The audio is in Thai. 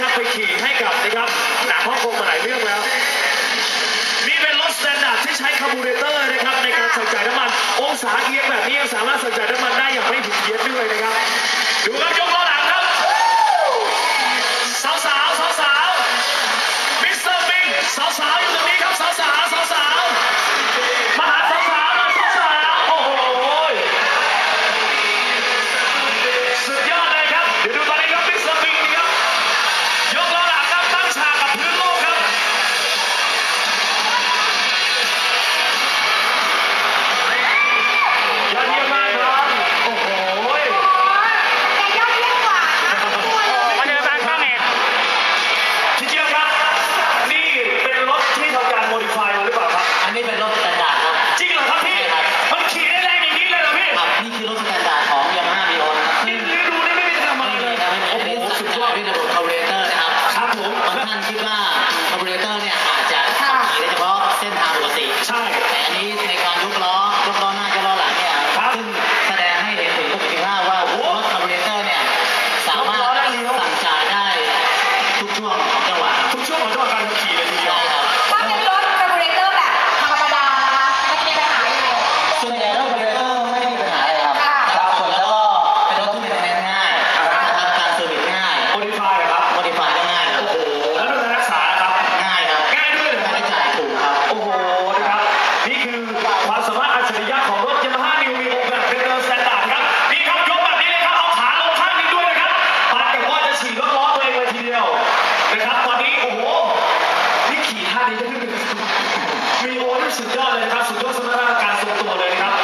ครับไปขี่ให้กับนะครับหนังฮ่องกงมาหลายเรื่องแล้วนี่เป็นรถสแตนดาร์ดที่ใช้คาร์บูเรเตอร์นะครับในการสั่งจ่ายน้ำมัน องศาเอียงแบบนี้ยังสามารถสั่งจ่ายน้ำมัน time. นี้ก็คือมีโอที่สุดยอดเลยครับสุดยอดสมรรถการทรงตัวเลยครับ